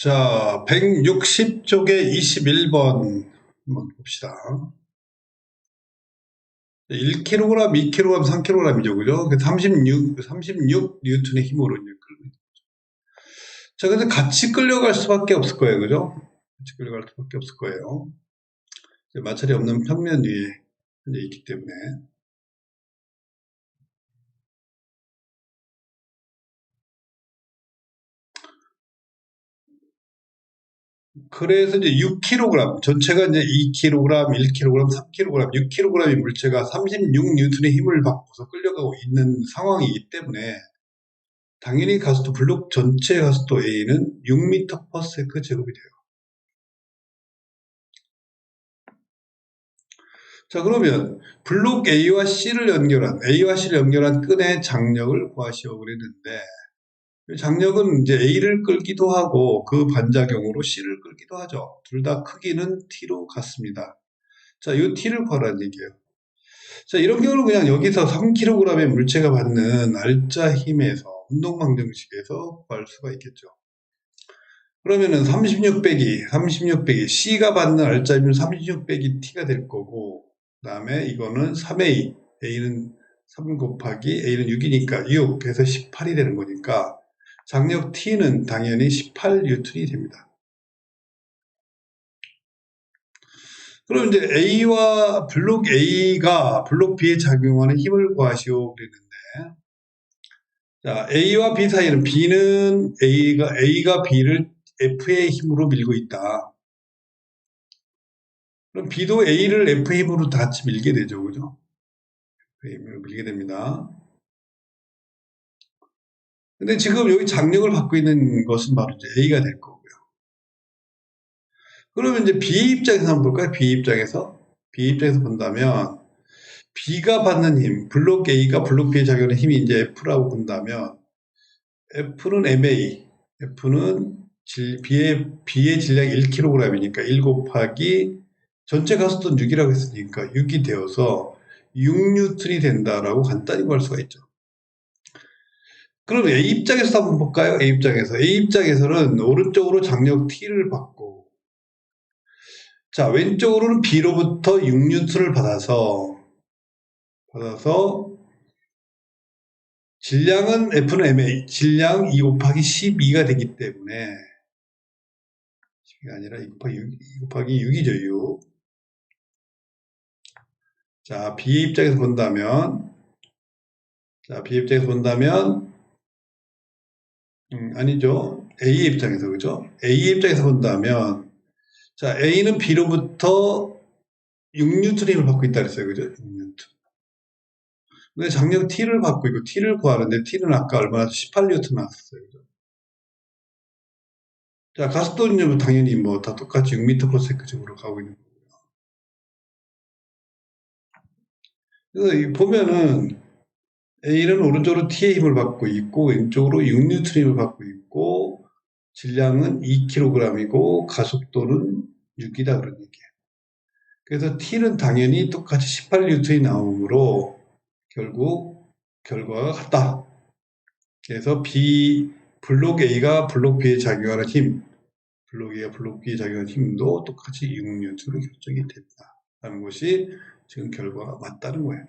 자, 160쪽에 21번 한번 봅시다. 1kg, 2kg, 3kg이죠. 그죠? 36, 36 뉴턴의 힘으로 이제 끌고. 자, 근데 같이 끌려갈 수밖에 없을 거예요. 그죠? 같이 끌려갈 수밖에 없을 거예요. 마찰이 없는 평면 위에 있기 때문에. 그래서 이제 6kg, 전체가 이제 2kg, 1kg, 3kg, 6kg의 물체가 36N의 힘을 받고서 끌려가고 있는 상황이기 때문에 당연히 가속도 블록 전체 가속도 A는 6m/s 제곱이 돼요. 자 그러면 블록 A와 C를 연결한 A와 C를 연결한 끈의 장력을 구하시오 그랬는데 장력은 이제 A를 끌기도 하고 그 반작용으로 C를 끌기도 하죠. 둘 다 크기는 T로 같습니다. 자, 이 T를 구하라는 얘기예요. 자, 이런 경우는 그냥 여기서 3kg의 물체가 받는 알짜 힘에서 운동 방정식에서 구할 수가 있겠죠. 그러면은 36 빼기 36 빼기 C가 받는 힘은 36 빼기 T가 될 거고 그 다음에 이거는 3A A는 3 곱하기 A는 6이니까 6 그래서 18이 되는 거니까 장력 T는 당연히 18뉴턴이 됩니다. 그럼 이제 A와 블록 A가 블록 B에 작용하는 힘을 구하시오 그랬는데 자, A와 B 사이는 B는 A가 A가 B를 F의 힘으로 밀고 있다. 그럼 B도 A를 F의 힘으로 같이 밀게 되죠. 그죠? F의 힘으로 밀게 됩니다. 근데 지금 여기 장력을 받고 있는 것은 바로 이제 A가 될 거고요. 그러면 이제 B 입장에서 한번 볼까요? B 입장에서. B 입장에서 본다면, B가 받는 힘, 블록 A가 블록 B에 작용하는 힘이 이제 F라고 본다면, F는 MA, F는 질, B의, B의 질량이 1kg이니까 1 곱하기 전체 가속도는 6이라고 했으니까 6이 되어서 6뉴턴이 된다라고 간단히 구할 수가 있죠. 그럼 A 입장에서 한번 볼까요? A 입장에서. A 입장에서는 오른쪽으로 장력 T를 받고, 자, 왼쪽으로는 B로부터 6뉴턴을 받아서, 받아서, 질량은 F는 MA, 질량 2 곱하기 12가 되기 때문에, 12가 아니라 2 곱하기 6, 2 곱하기 6이죠, 6. 자, B 입장에서 본다면, 자, B 입장에서 본다면, 음, 아니죠. A 입장에서 그죠? A 입장에서 본다면 자 A는 B로부터 6뉴턴 힘을 받고 있다 그랬어요. 그죠? 6뉴턴. 근데 장력 T를 받고 있고 T를 구하는데 T는 아까 얼마나 18뉴턴 나왔어요. 그죠? 자 가속도는 당연히 뭐 다 똑같이 6m/s 쪽으로 가고 있는 거고요. 그래서 보면은 A는 오른쪽으로 T의 힘을 받고 있고 왼쪽으로 6뉴턴 힘을 받고 있고 질량은 2kg이고 가속도는 6이다 그런 얘기예요. 그래서 T는 당연히 똑같이 18뉴턴이 나오므로 결국 결과가 같다. 그래서 B 블록 A가 블록 B에 작용하는 힘, 블록 A가 블록 B에 작용하는 힘도 똑같이 6뉴턴으로 결정이 된다. 라는 것이 지금 결과가 맞다는 거예요.